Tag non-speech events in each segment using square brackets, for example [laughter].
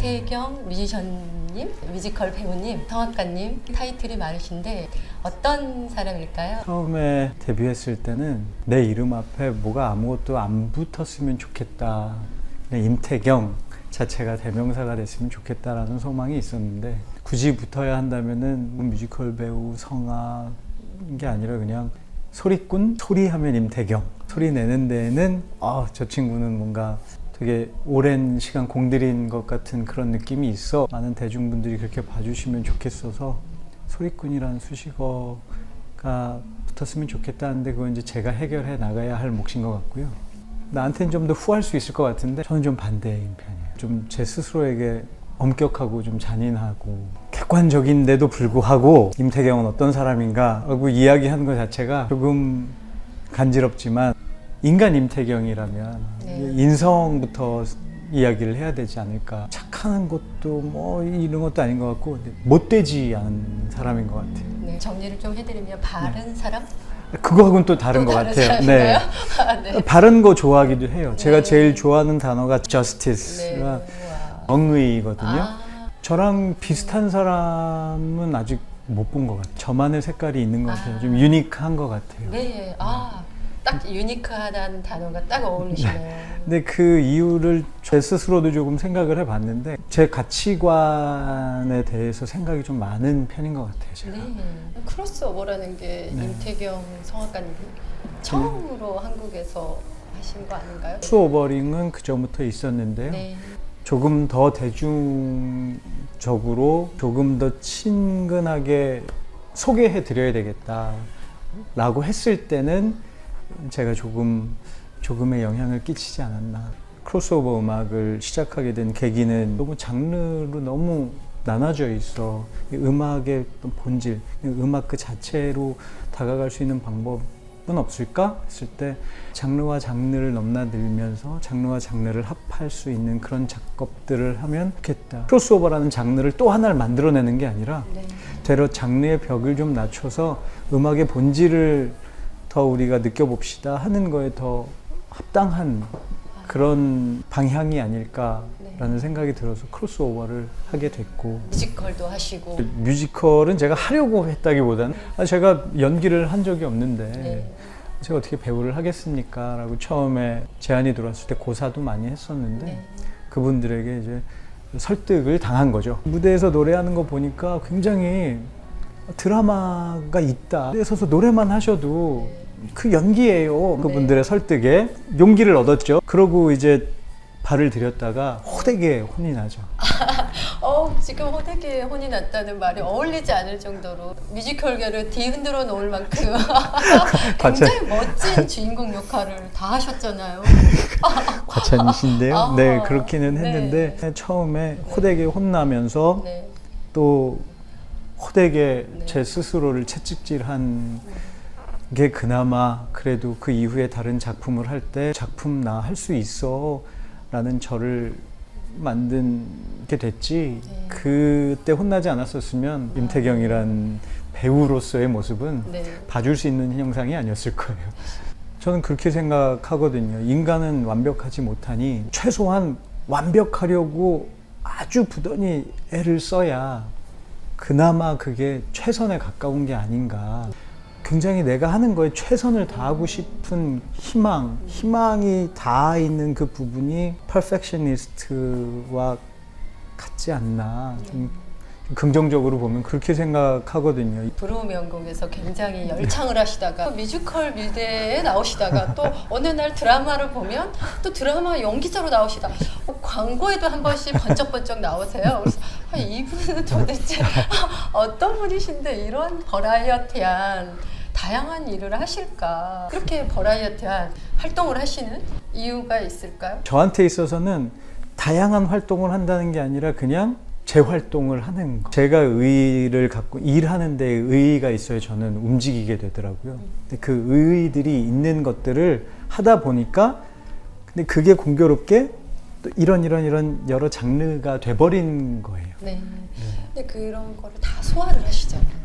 임태경 뮤지션님, 뮤지컬 배우님, 성악가님 타이틀이 많으신데 어떤 사람일까요? 처음에 데뷔했을 때는 내 이름 앞에 뭐가 아무것도 안 붙었으면 좋겠다. 그냥 임태경 자체가 대명사가 됐으면 좋겠다라는 소망이 있었는데 굳이 붙어야 한다면은 뭐 뮤지컬 배우, 성악 게 아니라 그냥 소리꾼 소리하면 임태경 소리 내는 데에는 아저 친구는 뭔가 되게 오랜 시간 공들인 것 같은 그런 느낌이 있어 많은 대중분들이 그렇게 봐주시면 좋겠어서 소리꾼이라는 수식어가 붙었으면 좋겠다는데 그건 이제 제가 해결해 나가야 할 몫인 것 같고요. 나한테는 좀 더 후할 수 있을 것 같은데 저는 좀 반대인 편이에요. 좀 제 스스로에게 엄격하고 좀 잔인하고 객관적인데도 불구하고 임태경은 어떤 사람인가 하고 이야기하는 것 자체가 조금 간지럽지만 인간 임태경이라면 네. 인성부터 이야기를 해야 되지 않을까 착한 것도 뭐 이런 것도 아닌 것 같고 못되지 않은 사람인 것 같아요. 네, 정리를 좀 해드리면 바른 사람? 그거하고는 또 다른 또 것 다른 같아요. 사람인가요? [laughs] 아, 네. 바른 거 좋아하기도 해요. 제가 네. 제일 좋아하는 단어가 네. justice가 와. 정의거든요. 아, 저랑 비슷한 사람은 아직 못 본 것 같아요. 저만의 색깔이 있는 것 같아요. 아. 좀 유니크한 것 같아요. 네, 아, 딱 유니크하다는 단어가 딱 어울리시네요. 근데 그 이유를 제 스스로도 조금 생각을 해봤는데 제 가치관에 대해서 생각이 좀 많은 편인 것 같아요. 제가. 네, 크로스오버라는 게 네. 임태경 성악가님 처음으로 한국에서 하신 거 아닌가요? 크로스오버링은 그 전부터 있었는데요. 네, 조금 더 대중적으로 조금 더 친근하게 소개해 드려야 되겠다라고 했을 때는 제가 조금 조금의 영향을 끼치지 않았나. 크로스오버 음악을 시작하게 된 계기는 너무 장르로 너무 나눠져 있어. 이 음악의 본질, 이 음악 그 자체로 다가갈 수 있는 방법은 없을까 했을 때 장르와 장르를 넘나들면서 장르와 장르를 합할 수 있는 그런 작업들을 하면 좋겠다. 크로스오버라는 장르를 또 하나를 만들어내는 게 아니라 네, 되려 장르의 벽을 좀 낮춰서 음악의 본질을 더 우리가 느껴봅시다 하는 거에 더 합당한 그런 방향이 아닐까라는 생각이 들어서 크로스오버를 하게 됐고 뮤지컬도 하시고. 뮤지컬은 제가 하려고 했다기보다는 아, 제가 연기를 한 적이 없는데 네. 제가 어떻게 배우를 하겠습니까? 라고 처음에 제안이 들어왔을 때 고사도 많이 했었는데 네. 그분들에게 이제 설득을 당한 거죠. 무대에서 노래하는 거 보니까 굉장히 드라마가 있다. 서서 노래만 하셔도 그 연기예요. 그분들의 설득에 용기를 얻었죠. 그러고 이제 발을 들였다가 호되게 혼이 나죠. [laughs] 어, 지금 호되게 혼이 났다는 말이 어울리지 않을 정도로 뮤지컬계를 뒤흔들어 놓을 만큼 [laughs] 굉장히 멋진 [laughs] 주인공 역할을 다 하셨잖아요. 과찬이신데요. 아, 네, 그렇기는 네. 했는데 처음에 호되게 혼나면서 네. 또 호되게 네. 제 스스로를 채찍질한 게 그나마 그래도 그 이후에 다른 작품을 할 때 작품 나 할 수 있어 라는 저를 만든 게 됐지 네. 그때 혼나지 않았었으면 임태경이란 배우로서의 모습은 네. 봐줄 수 있는 형상이 아니었을 거예요. 저는 그렇게 생각하거든요. 인간은 완벽하지 못하니 최소한 완벽하려고 아주 부단히 애를 써야 그나마 그게 최선에 가까운 게 아닌가. 굉장히 내가 하는 거에 최선을 다하고 싶은 희망, 희망이 닿아 있는 그 부분이 퍼펙셔니스트와 같지 않나. 좀 긍정적으로 보면 그렇게 생각하거든요. 브루우 명곡에서 굉장히 열창을 하시다가 뮤지컬 무대에 나오시다가 또 어느 날 드라마를 보면 또 드라마 연기자로 나오시다 어, 광고에도 한 번씩 번쩍번쩍 나오세요. 그래서 아, 이분은 도대체 어떤 분이신데 이런 버라이어티한 다양한 일을 하실까? 그렇게 버라이어티한 활동을 하시는 이유가 있을까요? 저한테 있어서는 다양한 활동을 한다는 게 아니라 그냥 제 활동을 하는 거. 제가 의의를 갖고 일하는 데 의의가 있어야 저는 움직이게 되더라고요. 근데 그 의의들이 있는 것들을 하다 보니까 근데 그게 공교롭게 또 이런 이런 이런 여러 장르가 돼버린 거예요. 네. 근데 그런 거를 다 소화를 하시잖아요.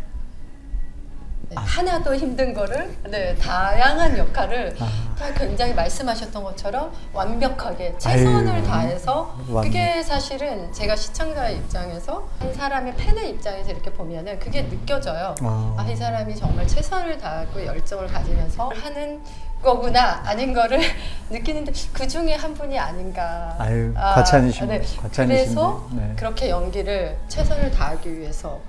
네, 하나도 힘든 거를 네, 다양한 역할을 아. 다 굉장히 말씀하셨던 것처럼 완벽하게 최선을 아유, 다해서 완- 그게 사실은 제가 시청자 입장에서 한 사람의 팬의 입장에서 이렇게 보면은 그게 느껴져요. 아. 아, 이 사람이 정말 최선을 다하고 열정을 가지면서 하는 거구나 아닌 거를 [laughs] 느끼는데 그 중에 한 분이 아닌가. 아유, 과찬이십니다. 네. 과찬이신데. 그래서 네. 그렇게 연기를 최선을 다하기 위해서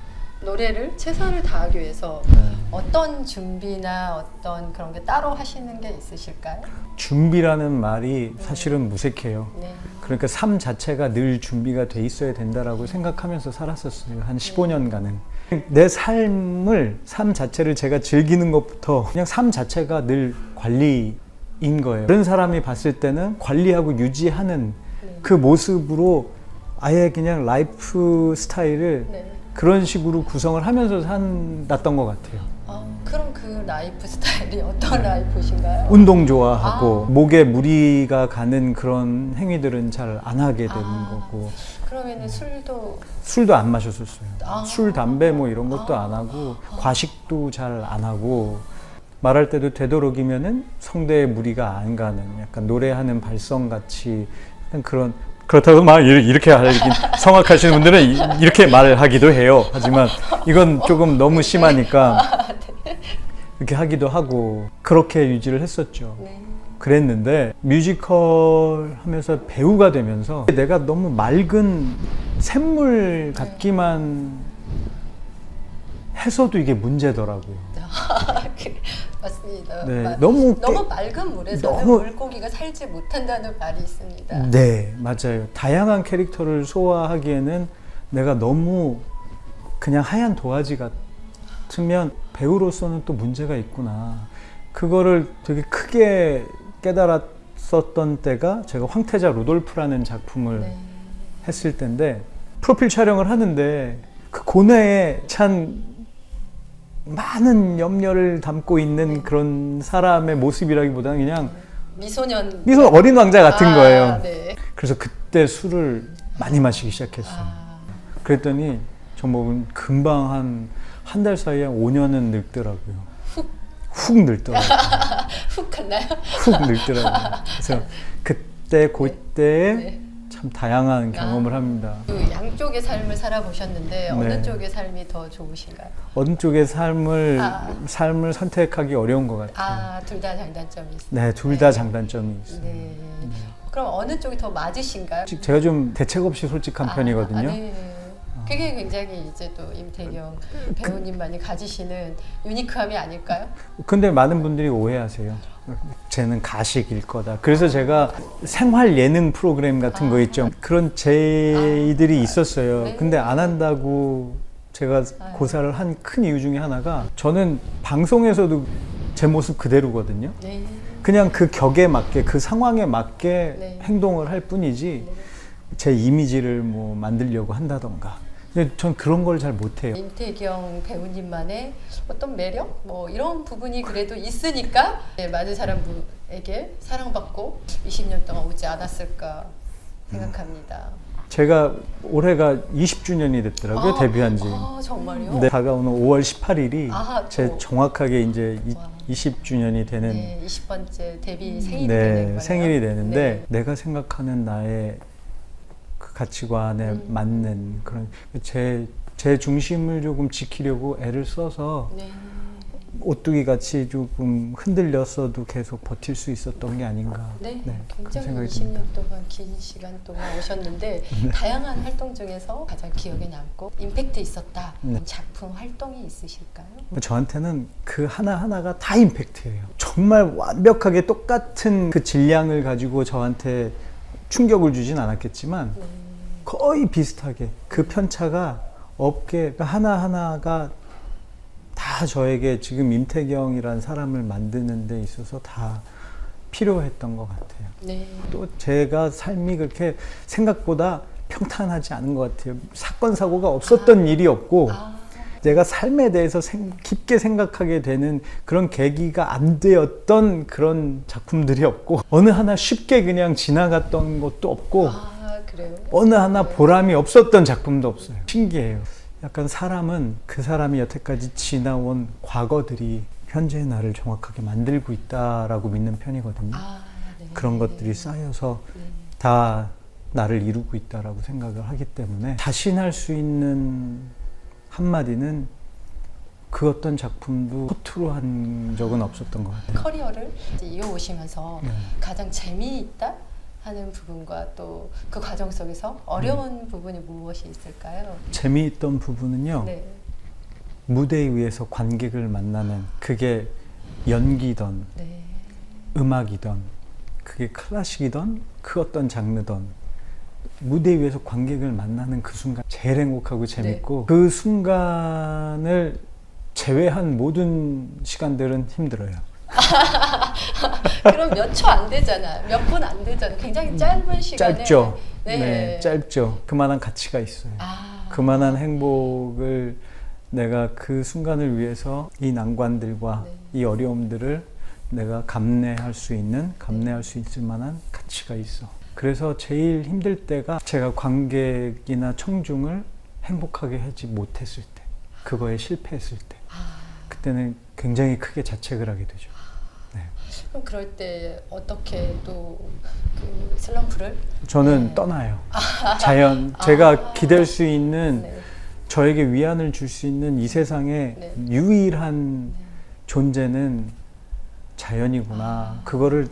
노래를 최선을 다하기 위해서 네. 어떤 준비나 어떤 그런 게 따로 하시는 게 있으실까요? 준비라는 말이 사실은 무색해요. 네. 그러니까 삶 자체가 늘 준비가 돼 있어야 된다라고 생각하면서 살았었어요. 한 15년간은. 내 삶을, 삶 자체를 제가 즐기는 것부터 그냥 삶 자체가 늘 관리인 거예요. 다른 사람이 봤을 때는 관리하고 유지하는 네. 그 모습으로 아예 그냥 라이프 스타일을 네. 그런 식으로 구성을 하면서 산다던 것 같아요. 아, 그럼 그 라이프 스타일이 어떤 라이프신가요? 운동 좋아하고 아. 목에 무리가 가는 그런 행위들은 잘 안 하게 되는 아. 거고 그러면은 술도 술도 안 마셨었어요. 아. 술, 담배 뭐 이런 것도 아. 안 하고 과식도 잘 안 하고 말할 때도 되도록이면은 성대에 무리가 안 가는 약간 노래하는 발성 같이 그런 그렇다고 막 이- 이렇게 성악하시는 분들은 이- 이렇게 말을 하기도 해요. 하지만 이건 조금 너무 심하니까 이렇게 하기도 하고 그렇게 유지를 했었죠. 네. 그랬는데 뮤지컬 하면서 배우가 되면서 내가 너무 맑은 샘물 같기만 해서도 이게 문제더라고요. [laughs] 그, 맞습니다. 네, 마- 너무 너무 맑은 물에서는 너무- 물고기가 살지 못한다는 말이 있습니다. 네, 맞아요. 다양한 캐릭터를 소화하기에는 내가 너무 그냥 하얀 도화지 같으면 배우로서는 또 문제가 있구나. 그거를 되게 크게 깨달았었던 때가 제가 황태자 루돌프라는 작품을 네. 했을 때인데 프로필 촬영을 하는데 그 고뇌에 찬 많은 염려를 담고 있는 그런 사람의 모습이라기보다는 그냥 미소년 미소 어린 왕자 같은 아, 거예요. 네. 그래서 그때 술을 많이 마시기 시작했어요. 아, 그랬더니 정말 금방 한 한 달 사이에 5년은 늙더라고요. 훅. 훅 늙더라고요. [laughs] 훅 갔나요? 훅 늙더라고요. 그래서 그때 그때에 네. 참 다양한 경험을 아. 합니다. 그 양쪽의 삶을 살아보셨는데 어느 네. 쪽의 삶이 더 좋으신가요? 어느 쪽의 삶을 아. 삶을 선택하기 어려운 것 같아요. 아, 둘 다 장단점이 있어요. 네, 둘 다 장단점이 있어요. 네. 그럼 어느 쪽이 더 맞으신가요? 솔직- 제가 좀 대책 없이 솔직한 아, 편이거든요. 아, 네. 그게 굉장히 이제 또 임태경 배우님만이 가지시는 유니크함이 아닐까요? 근데 많은 분들이 오해하세요. 쟤는 가식일 거다. 그래서 제가 생활 예능 프로그램 같은 거 아. 있죠. 그런 제의들이 아. 있었어요. 네. 근데 안 한다고 제가 아유. 고사를 한 큰 이유 중에 하나가 저는 방송에서도 제 모습 그대로거든요. 네. 그냥 그 격에 맞게 그 상황에 맞게 네. 행동을 할 뿐이지 제 이미지를 뭐 만들려고 한다던가. 근데 전 그런 걸 잘 못해요. 임태경 배우님만의 어떤 매력 뭐 이런 부분이 그래도 있으니까 네, 많은 사람에게 사랑받고 20년 동안 오지 않았을까 생각합니다. 제가 올해가 20주년이 됐더라고요 아, 데뷔한 지. 아 정말요? 네, 다가오는 5월 18일이 아, 제 또. 정확하게 이제 이, 와. 20주년이 되는 네, 20번째 데뷔 생일이 네, 되는 거예요. 생일이 되는데 네. 내가 생각하는 나의 그 가치관에 음. 맞는 그런 제, 제 중심을 조금 지키려고 애를 써서 네. 오뚜기 같이 조금 흔들렸어도 계속 버틸 수 있었던 게 아닌가. 네, 그런 굉장히 생각이 20년 듭니다. 네. 동안 긴 시간 동안 오셨는데 [laughs] 다양한 활동 중에서 가장 기억에 남고 임팩트 있었다 네. 작품 활동이 있으실까요? 저한테는 그 하나 하나가 다 임팩트예요. 정말 완벽하게 똑같은 그 질량을 가지고 저한테 충격을 주진 않았겠지만 네. 거의 비슷하게 그 편차가 없게 그러니까 하나하나가 다 저에게 지금 임태경이라는 사람을 만드는 데 있어서 다 필요했던 것 같아요. 네. 또 제가 삶이 그렇게 생각보다 평탄하지 않은 것 같아요. 사건 사고가 없었던 일이 없고 아, 내가 삶에 대해서 생- 깊게 생각하게 되는 그런 계기가 안 되었던 그런 작품들이 없고 어느 하나 쉽게 그냥 지나갔던 것도 없고 아 그래요? 어느 하나 보람이 없었던 작품도 없어요. 신기해요. 약간 사람은 그 사람이 여태까지 지나온 과거들이 현재의 나를 정확하게 만들고 있다라고 믿는 편이거든요. 아, 네. 그런 것들이 쌓여서 네. 다 나를 이루고 있다라고 생각을 하기 때문에 자신할 수 있는 한마디는 그 어떤 작품도 허투루 한 적은 없었던 것 같아요. 커리어를 이어오시면서 네. 가장 재미있다 하는 부분과 또 그 과정 속에서 어려운 음. 부분이 무엇이 있을까요? 재미있던 부분은요. 네. 무대 위에서 관객을 만나는 그게 연기던 네. 음악이던 그게 클래식이던 그 어떤 장르던 무대 위에서 관객을 만나는 그 순간 제일 행복하고 재밌고 그 순간을 제외한 모든 시간들은 힘들어요. [laughs] 그럼 몇 초 안 되잖아요. 몇분 안 되잖아요. 굉장히 짧은 시간에 음, 짧죠. 네. 네. 짧죠. 그만한 가치가 있어요. 아. 그만한 행복을 내가 그 순간을 위해서 이 난관들과 네. 이 어려움들을 내가 감내할 수 있는, 감내할 수 있을 만한 가치가 있어. 그래서 제일 힘들 때가 제가 관객이나 청중을 행복하게 하지 못했을 때, 그거에 실패했을 때, 아. 그때는 굉장히 크게 자책을 하게 되죠. 네. 그럼 그럴 때 어떻게 또 그 슬럼프를 저는 네. 떠나요. 자연, 제가 아. 기댈 수 있는 네. 저에게 위안을 줄 수 있는 이 세상의 네. 유일한 존재는 자연이구나. 아. 그거를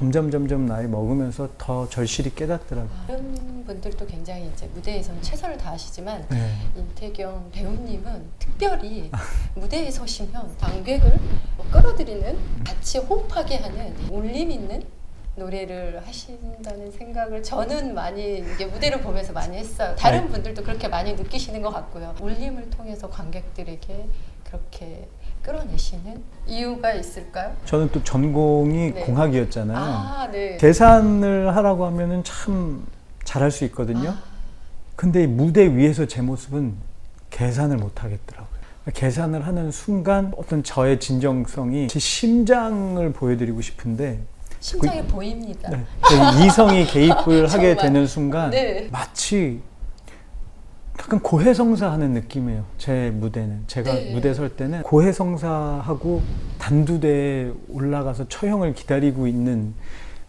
점점 점점 나이 먹으면서 더 절실히 깨닫더라고요. 다른 분들도 굉장히 이제 무대에서는 최선을 다하시지만 네. 임태경 배우님은 특별히 무대에 서시면 관객을 뭐 끌어들이는 같이 호흡하게 하는 울림 있는 노래를 하신다는 생각을 저는 많이 이게 무대를 보면서 많이 했어요. 다른 네. 분들도 그렇게 많이 느끼시는 것 같고요. 울림을 통해서 관객들에게 그렇게 끌어내시는 이유가 있을까요? 저는 또 전공이 네. 공학이었잖아요. 아, 네. 계산을 하라고 하면은 참 잘할 수 있거든요. 아. 근데 이 무대 위에서 제 모습은 계산을 못 하겠더라고요. 계산을 하는 순간 어떤 저의 진정성이 제 심장을 보여드리고 싶은데 심장이 보입니다. 네, 그 이성이 개입을 [laughs] 하게. 되는 순간 네. 마치 약간 고해성사하는 느낌이에요. 제 무대는 제가 네. 무대 설 때는 고해성사하고 단두대에 올라가서 처형을 기다리고 있는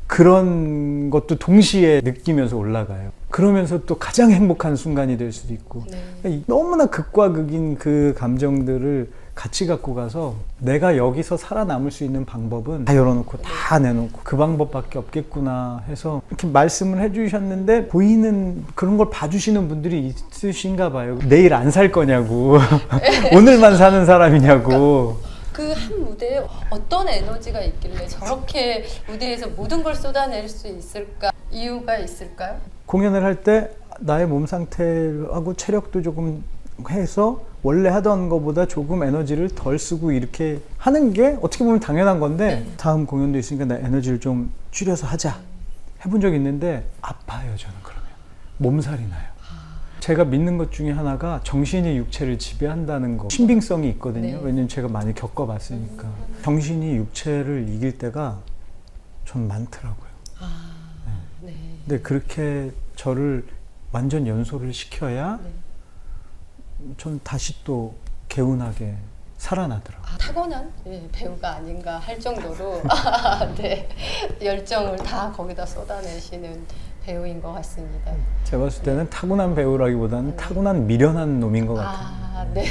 그런 것도 동시에 느끼면서 올라가요. 그러면서 또 가장 행복한 순간이 될 수도 있고 네. 너무나 극과 극인 그 감정들을 같이 갖고 가서 내가 여기서 살아남을 수 있는 방법은 다 열어놓고 다 내놓고 그 방법밖에 없겠구나 해서 이렇게 말씀을 해주셨는데 보이는 그런 걸 봐주시는 분들이 있으신가 봐요. 내일 안 살 거냐고 [laughs] 오늘만 사는 사람이냐고 그한 무대에 어떤 에너지가 있길래 저렇게 무대에서 모든 걸 쏟아낼 수 있을까? 이유가 있을까요? 공연을 할 때 나의 몸 상태하고 체력도 조금 해서 원래 하던 것보다 조금 에너지를 덜 쓰고 이렇게 하는 게 어떻게 보면 당연한 건데 네. 다음 공연도 있으니까 나 에너지를 좀 줄여서 하자. 해본 적 있는데 아파요 저는 그러면. 몸살이 나요. 제가 믿는 것 중에 하나가 정신이 육체를 지배한다는 거. 신빙성이 있거든요. 네. 왜냐면 제가 많이 겪어봤으니까. 정신이 육체를 이길 때가 전 많더라고요. 아, 네. 근데 그렇게 저를 완전 연소를 시켜야 네. 전 다시 또 개운하게 살아나더라고요. 아, 타고난 예, 배우가 아닌가 할 정도로 [laughs] 네, 열정을 다 거기다 쏟아내시는 배우인 것 같습니다. 제가 봤을 때는 타고난 배우라기보다는 네. 타고난 미련한 놈인 것 같아요. 아, 네.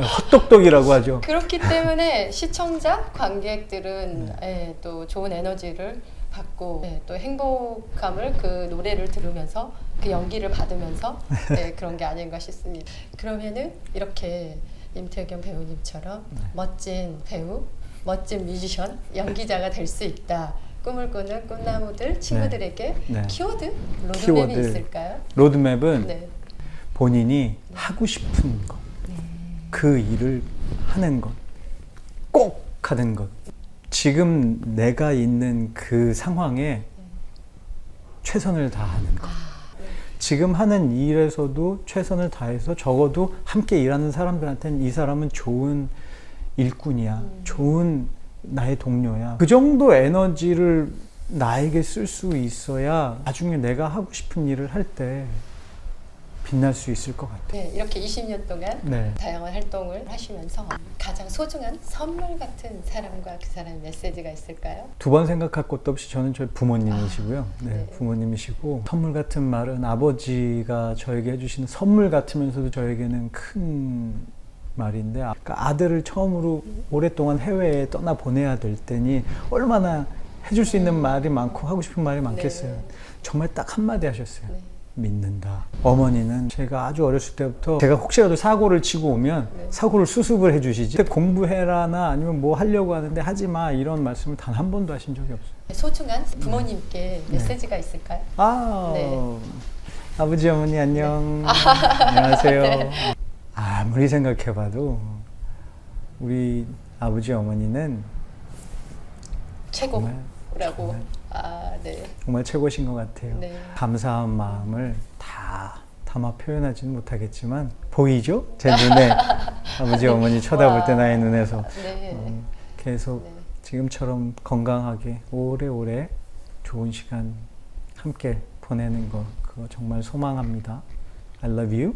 헛똑똑이라고 하죠. [laughs] 그렇기 때문에 시청자, 관객들은 네. 예, 또 좋은 에너지를 받고 예, 또 행복감을 그 노래를 들으면서 그 연기를 받으면서 예, [laughs] 그런 게 아닌가 싶습니다. 그러면은 이렇게 임태경 배우님처럼 네. 멋진 배우, 멋진 뮤지션, 연기자가 될 수 있다. 꿈을 꾸는 꿈나무들 친구들에게 네. 키워드, 로드맵이 키워드. 있을까요? 로드맵은 네. 본인이 하고 싶은 것, 그 일을 하는 것, 꼭 하는 것. 지금 내가 있는 그 상황에 최선을 다하는 것. 지금 하는 일에서도 최선을 다해서 적어도 함께 일하는 사람들한테는 이 사람은 좋은 일꾼이야. 좋은 나의 동료야. 그 정도 에너지를 나에게 쓸 수 있어야 나중에 내가 하고 싶은 일을 할 때 빛날 수 있을 것 같아요. 네, 이렇게 20년 동안 네. 다양한 활동을 하시면서 가장 소중한 선물 같은 사람과 그 사람의 메시지가 있을까요? 두 번 생각할 것도 없이 저는 저희 부모님이시고요. 아, 네, 네. 부모님이시고 선물 같은 말은 아버지가 저에게 해주시는 선물 같으면서도 저에게는 큰 말인데 아- 그러니까 아들을 처음으로 오랫동안 해외에 떠나 보내야 될 때니 얼마나 해줄 수 있는 말이 많고 하고 싶은 말이 많겠어요. 네. 정말 딱 한마디 하셨어요. 네. 믿는다. 어머니는 제가 아주 어렸을 때부터 제가 혹시라도 사고를 치고 오면 네. 사고를 수습을 해주시지. 공부해라나 아니면 뭐 하려고 하는데 하지 마 이런 말씀을 단 한 번도 하신 적이 없어요. 소중한 부모님께 메시지가 있을까요? 아, 네. 아버지 어머니 안녕. 안녕하세요. [laughs] 아무리 생각해봐도 우리 아버지 어머니는 최고라고. 정말, 아, 네. 정말 최고신 것 같아요. 네. 감사한 마음을 다 담아 표현하지는 못하겠지만 보이죠? 제 눈에 [laughs] 아버지 어머니 쳐다볼 때 와. 나의 눈에서 네. 음, 계속 네. 지금처럼 건강하게 오래오래 좋은 시간 함께 보내는 거 그거 정말 소망합니다. I love you.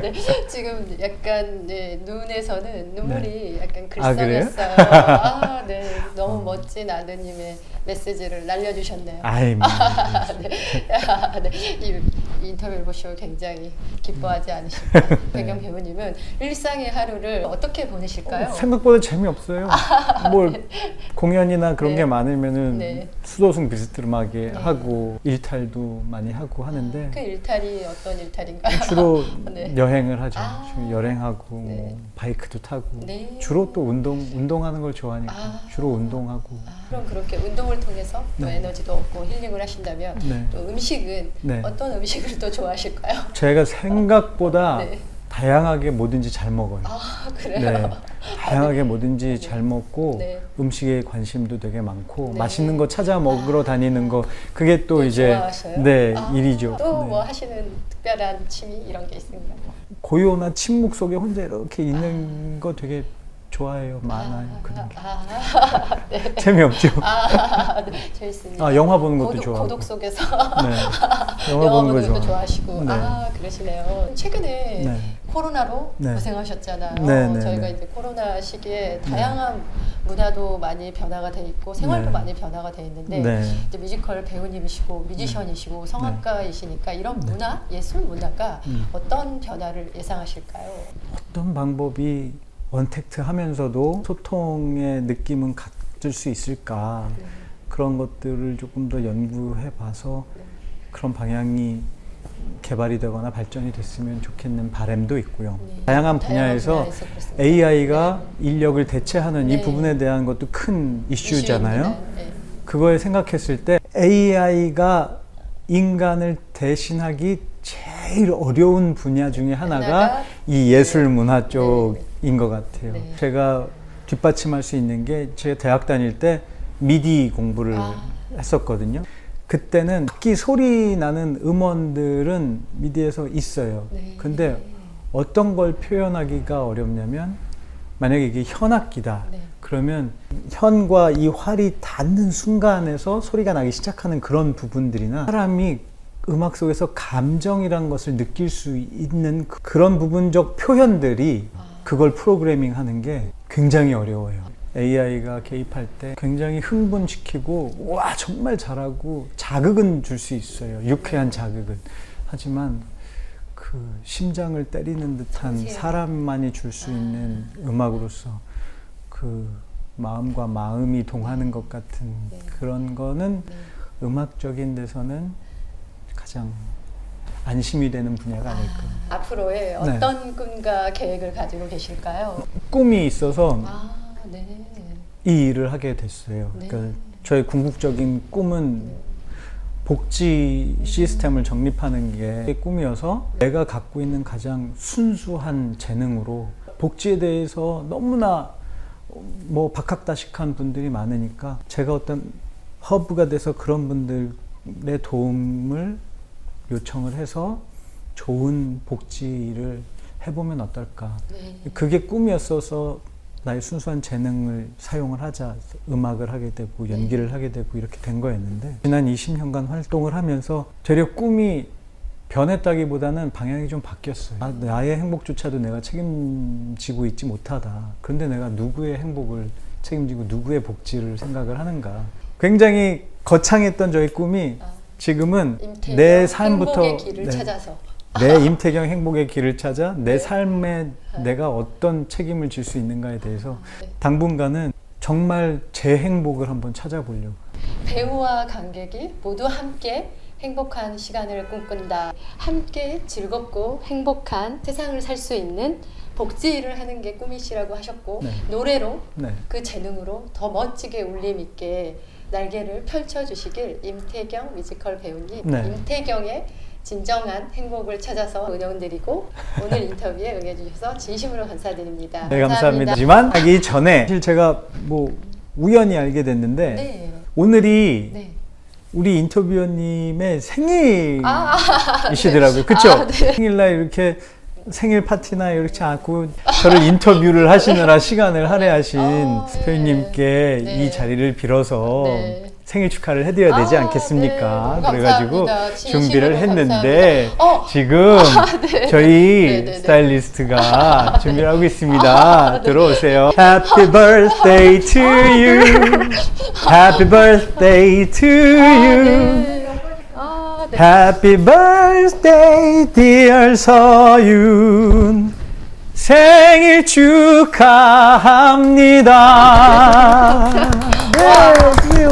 네, [laughs] 지금 약간 네, 눈에서는 눈물이 약간 아, 그래요? 글썽였어요. 아, 네. 너무 멋진 아드님의 메시지를 날려주셨네요. 아이 뭐. [laughs] 네. 아, 네. 이, 이 인터뷰를 보시고 굉장히 기뻐하지 않으실까요? [laughs] 네. 배경 배우님은 일상의 하루를 어떻게 보내실까요? 생각보다 재미없어요. [laughs] 뭘 공연이나 그런 네. 게 많으면은 네. 수도승 비스듬하게 네. 하고 일탈도 많이 하고 하는데 그 일탈이 어떤 일탈인가요? 주로 [laughs] 네. 여행을 하죠. 아. 주로 여행하고 네. 뭐 바이크도 타고 네. 주로 또 운동 운동하는 걸 좋아하니까 아. 주로 운동하고 아, 그럼 그렇게 운동을 통해서 또 네. 에너지도 얻고 힐링을 하신다면 네. 또 음식은 네. 어떤 음식을 또 좋아하실까요? 제가 생각보다 네. 다양하게 뭐든지 잘 먹어요. 아 그래요? 네. 다양하게 뭐든지 잘 먹고 네. 음식에 관심도 되게 많고 네. 맛있는 거 찾아 먹으러 다니는 거 그게 또 이제 좋아하셔요? 네 아, 일이죠. 또 네. 뭐 하시는 특별한 취미 이런 게 있습니까? 고요나 침묵 속에 혼자 이렇게 있는 거 되게 좋아해요. 많아요. 아, 그런 게. 아, [laughs] 네. [laughs] 재미없죠. 아, 네. 재밌습니다. 아, 영화 보는 것도 고독, 좋아하고. 고독 속에서 네. 영화, [laughs] 보는 것도 좋아하시고 네. 아 그러시네요. 최근에 네. 코로나로 네. 고생하셨잖아요. 네, 네, 저희가 네. 이제 코로나 시기에 다양한 문화도 많이 변화가 돼 있고 생활도 네. 많이 변화가 돼 있는데 네. 이제 뮤지컬 배우님이시고 뮤지션이시고 성악가이시니까 이런 문화, 예술 문화가 음. 어떤 변화를 예상하실까요? 어떤 방법이 원택트 하면서도 소통의 느낌은 갖을 수 있을까 네. 그런 것들을 조금 더 연구해 봐서 네. 그런 방향이 개발이 되거나 발전이 됐으면 좋겠는 바람도 있고요. 네. 다양한 분야에서 분야에서 그렇습니다. AI가 인력을 대체하는 네. 이 부분에 대한 것도 큰 이슈잖아요. 네. 그거에 생각했을 때 AI가 인간을 대신하기 제일 어려운 분야 중에 하나가 이 예술 문화 쪽인 것 같아요. 네. 제가 뒷받침할 수 있는 게 제가 대학 다닐 때 미디 공부를 아. 했었거든요. 그때는 악기 소리 나는 음원들은 미디에서 있어요. 네. 근데 어떤 걸 표현하기가 어렵냐면 만약에 이게 현악기다. 네. 그러면 현과 이 활이 닿는 순간에서 소리가 나기 시작하는 그런 부분들이나 사람이 음악 속에서 감정이란 것을 느낄 수 있는 그- 그런 부분적 표현들이 그걸 프로그래밍 하는 게 굉장히 어려워요. AI가 개입할 때 굉장히 흥분시키고 와 정말 잘하고 자극은 줄 수 있어요. 유쾌한 자극은. 하지만 그 심장을 때리는 듯한. 사람만이 줄 수 있는 음악으로서 그 마음과 마음이 동하는 것 같은 네. 그런 거는 네. 음악적인 데서는 가장 안심이 되는 분야가 아닐까. 아, 앞으로의 네. 어떤 꿈과 계획을 가지고 계실까요? 꿈이 있어서 아, 네. 이 일을 하게 됐어요. 네. 그러니까 저의 궁극적인 꿈은 복지 시스템을 정립하는 게 꿈이어서 내가 갖고 있는 가장 순수한 재능으로 복지에 대해서 너무나 뭐 박학다식한 분들이 많으니까 제가 어떤 허브가 돼서 그런 분들의 도움을 요청을 해서 좋은 복지 일을 해보면 어떨까. 네. 그게 꿈이었어서 나의 순수한 재능을 사용을 하자 음악을 하게 되고 연기를 하게 되고 이렇게 된 거였는데 지난 20년간 활동을 하면서 되려 꿈이 변했다기보다는 방향이 좀 바뀌었어요. 아, 나의 행복조차도 내가 책임지고 있지 못하다. 그런데 내가 누구의 행복을 책임지고 누구의 복지를 생각을 하는가. 굉장히 거창했던 저의 꿈이 아, 지금은 임태경 내 삶부터 행복의 길을 네, 찾아서 내 임태경 행복의 길을 찾아 내 네. 삶에 내가 어떤 책임을 질 수 있는가에 대해서 네. 당분간은 정말 제 행복을 한번 찾아보려고. 배우와 관객이 모두 함께 행복한 시간을 꿈꾼다. 함께 즐겁고 행복한 세상을 살 수 있는 복지 일을 하는 게 꿈이시라고 하셨고 네. 노래로 네. 그 재능으로 더 멋지게 울림 있게 날개를 펼쳐주시길 임태경 뮤지컬 배우님 네. 임태경의 진정한 행복을 찾아서 응원드리고 오늘 인터뷰에 응해주셔서 진심으로 감사드립니다. 네, 감사합니다. 하지만 하기 전에 사실 제가 뭐 우연히 알게 됐는데 네, 오늘이 네. 우리 인터뷰어님의 아, 생일이시더라고요. 그쵸? 아, 네. 생일날 이렇게 생일 파티나 이렇지 않고 저를 인터뷰를 하시느라 시간을 할애하신 아, 네. 표현님께 네. 이 자리를 빌어서 네. 생일 축하를 해드려야 되지 아, 않겠습니까? 네, 그래가지고 감사합니다. 준비를 했는데. 어. 지금 저희 네, 네, 네. 스타일리스트가 준비를 하고 있습니다. 아, 네. 들어오세요. Happy birthday to you. [laughs] Happy birthday to you. 네. 아, 네. Happy birthday, dear 서윤. 생일 축하합니다. 네, 주세요.